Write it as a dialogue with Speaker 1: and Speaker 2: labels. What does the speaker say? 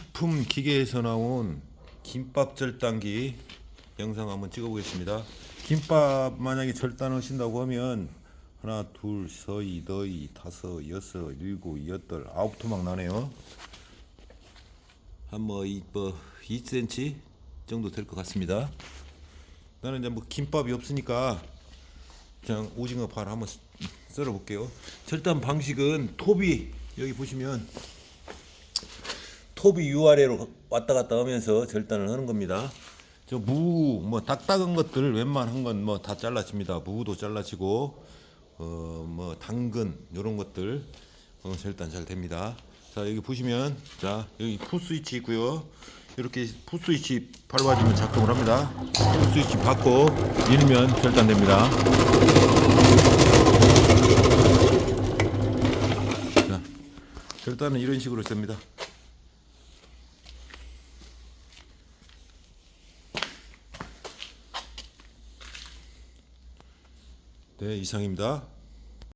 Speaker 1: 식품 기계에서 나온 김밥 절단기 영상 한번 찍어보겠습니다. 김밥 만약에 절단하신다고 하면 하나, 둘, 서이, 너이, 다섯, 여섯, 일곱, 여덟, 아홉 토막 나네요. 한뭐 뭐 2cm 정도 될 것 같습니다. 나는 이제 뭐 김밥이 없으니까 그냥 오징어 발 한번 썰어 볼게요. 절단 방식은 톱이 여기 보시면 톱이 위아래로 왔다 갔다 하면서 절단을 하는 겁니다. 저 무, 뭐 딱딱한 것들 웬만한 건 뭐 다 잘라집니다. 무도 잘라지고 어 뭐 당근 이런 것들 어, 절단 잘 됩니다. 자 여기 보시면 자 여기 푸 스위치 있고요. 이렇게 푸 스위치 밟아주면 작동을 합니다. 푸 스위치 받고 밀면 절단됩니다. 자 절단은 이런 식으로 됩니다. 네, 이상입니다.